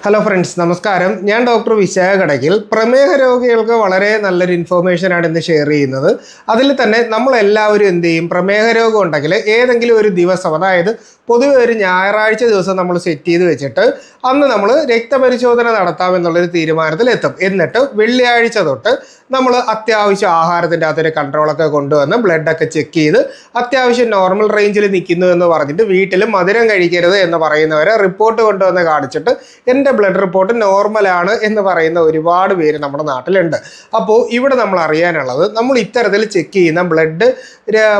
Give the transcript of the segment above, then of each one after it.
Hello friends നമസ്കാരം. ഞാൻ doctor Vishakha Kadakkal പ്രമേഹ രോഗികൾക്ക് വളരെ നല്ലൊരു ഇൻഫോർമേഷൻ ആണ് ഇന്ന് ഷെയർ ചെയ്യുന്നത്. അതിൽ തന്നെ നമ്മളെല്ലാവരും എന്ത് ചെയ്യും? പ്രമേഹ രോഗം ഉണ്ടെങ്കിൽ ഏതെങ്കിലും ഒരു ദിവസം അതായത് പൊതുവെ ഒരു ഞായറാഴ്ച ദിവസം നമ്മൾ സെറ്റ് ചെയ്ത് വെച്ചിട്ട് അന്ന് നമ്മൾ രക്തപരിശോധന നടത്താമെന്നുള്ളൊരു തീരുമാനത്തിൽ എത്തും. എന്നിട്ട് വെള്ളിയാഴ്ച തൊട്ട് നമ്മൾ അത്യാവശ്യം ആഹാരത്തിന്റെ അകത്തൊരു കൺട്രോളൊക്കെ കൊണ്ടുവന്ന് ബ്ലഡൊക്കെ ചെക്ക് ചെയ്ത് അത്യാവശ്യം നോർമൽ റേഞ്ചിൽ നിൽക്കുന്നു എന്ന് പറഞ്ഞിട്ട് വീട്ടിൽ മധുരം കഴിക്കരുത് എന്ന് പറയുന്നവരെ റിപ്പോർട്ട് കൊണ്ടുവന്ന് കാണിച്ചിട്ട് എന്റെ ബ്ലഡ് റിപ്പോർട്ട് നോർമലാണ് എന്ന് പറയുന്ന ഒരുപാട് പേര് നമ്മുടെ നാട്ടിലുണ്ട്. അപ്പോൾ ഇവിടെ നമ്മൾ അറിയാനുള്ളത് നമ്മൾ ഇത്തരത്തിൽ ചെക്ക് ചെയ്യുന്ന ബ്ലഡ്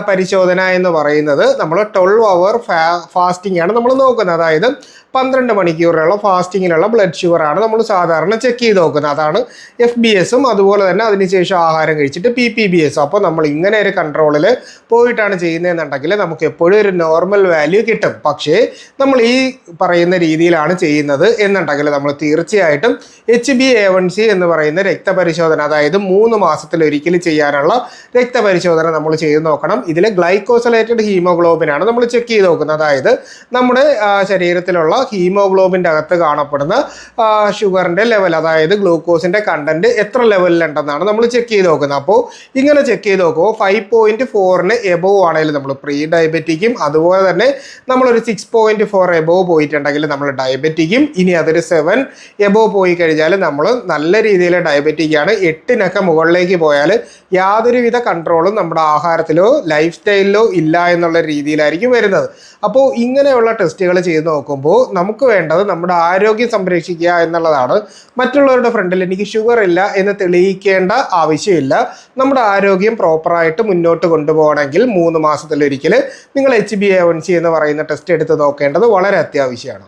പരിശോധന എന്ന് പറയുന്നത് നമ്മൾ ട്വൽവ് അവർ ഫാസ്റ്റിംഗ് ആണ് നമ്മൾ നോക്കുന്നത്. അതായത് പന്ത്രണ്ട് മണിക്കൂറുള്ള ഫാസ്റ്റിങ്ങിലുള്ള ബ്ലഡ് ഷുഗറാണ് നമ്മൾ സാധാരണ ചെക്ക് ചെയ്ത് നോക്കുന്നത്. അതാണ് എഫ് ബി എസും അതുപോലെ തന്നെ അതിനുശേഷം ആഹാരം കഴിച്ചിട്ട് പി പി ബി എസും അപ്പോൾ നമ്മൾ ഇങ്ങനെ ഒരു കൺട്രോളിൽ പോയിട്ടാണ് ചെയ്യുന്നതെന്നുണ്ടെങ്കിൽ നമുക്ക് എപ്പോഴും ഒരു നോർമൽ വാല്യൂ കിട്ടും. പക്ഷേ നമ്മൾ ഈ പറയുന്ന രീതിയിലാണ് ചെയ്യുന്നത് എന്നുണ്ടെങ്കിൽ നമ്മൾ തീർച്ചയായിട്ടും H B A one C എന്ന് പറയുന്ന രക്തപരിശോധന അതായത് മൂന്ന് മാസത്തിൽ ഒരിക്കൽ ചെയ്യാനുള്ള രക്തപരിശോധന നമ്മൾ ചെയ്ത് നോക്കണം. ഇതിൽ ഗ്ലൈക്കോസലേറ്റഡ് ഹീമോഗ്ലോബിനാണ് നമ്മൾ ചെക്ക് ചെയ്ത് നോക്കുന്നത്. അതായത് നമ്മുടെ ശരീരത്തിലുള്ള ഹീമോഗ്ലോബിന്റെ അകത്ത് കാണപ്പെടുന്ന ഷുഗറിന്റെ ലെവൽ അതായത് ഗ്ലൂക്കോസിന്റെ കണ്ടന്റ് എത്ര ലെവലിലുണ്ടെന്നാണ് നമ്മൾ ചെക്ക് ചെയ്ത് നോക്കുന്നത്. അപ്പോൾ ഇങ്ങനെ ചെക്ക് ചെയ്ത് നോക്കുമ്പോൾ ഫൈവ് പോയിന്റ് ഫോറിന് എബോവ് ആണെങ്കിൽ നമ്മൾ പ്രീ ഡയബറ്റിക്കും അതുപോലെ തന്നെ നമ്മളൊരു സിക്സ് പോയിന്റ് ഫോർ എബോവ് പോയിട്ടുണ്ടെങ്കിൽ നമ്മൾ ഡയബറ്റിക്കും ഇനി അതൊരു സെവൻ എബോ പോയി കഴിഞ്ഞാൽ നമ്മൾ നല്ല രീതിയിൽ ഡയബറ്റിക്കാണ് എട്ടിനൊക്കെ മുകളിലേക്ക് പോയാൽ യാതൊരുവിധ കൺട്രോളും നമ്മുടെ ആഹാരത്തിലോ ലൈഫ് സ്റ്റൈലിലോ ഇല്ല എന്നുള്ള രീതിയിലായിരിക്കും വരുന്നത്. അപ്പോൾ ഇങ്ങനെയുള്ള ടെസ്റ്റുകൾ ചെയ്ത് നോക്കുമ്പോൾ നമുക്ക് വേണ്ടത് നമ്മുടെ ആരോഗ്യം സംരക്ഷിക്കുക എന്നുള്ളതാണ്. മറ്റുള്ളവരുടെ ഫ്രണ്ടിൽ എനിക്ക് ഷുഗർ ഇല്ല എന്ന് തെളിയിക്കേണ്ട ആവശ്യമില്ല. നമ്മുടെ ആരോഗ്യം പ്രോപ്പറായിട്ട് മുന്നോട്ട് കൊണ്ടുപോകണമെങ്കിൽ മൂന്ന് മാസത്തിലൊരിക്കൽ നിങ്ങൾ H B A one C എന്ന് പറയുന്ന ടെസ്റ്റ് എടുത്ത് നോക്കേണ്ടത് വളരെ അത്യാവശ്യമാണ്.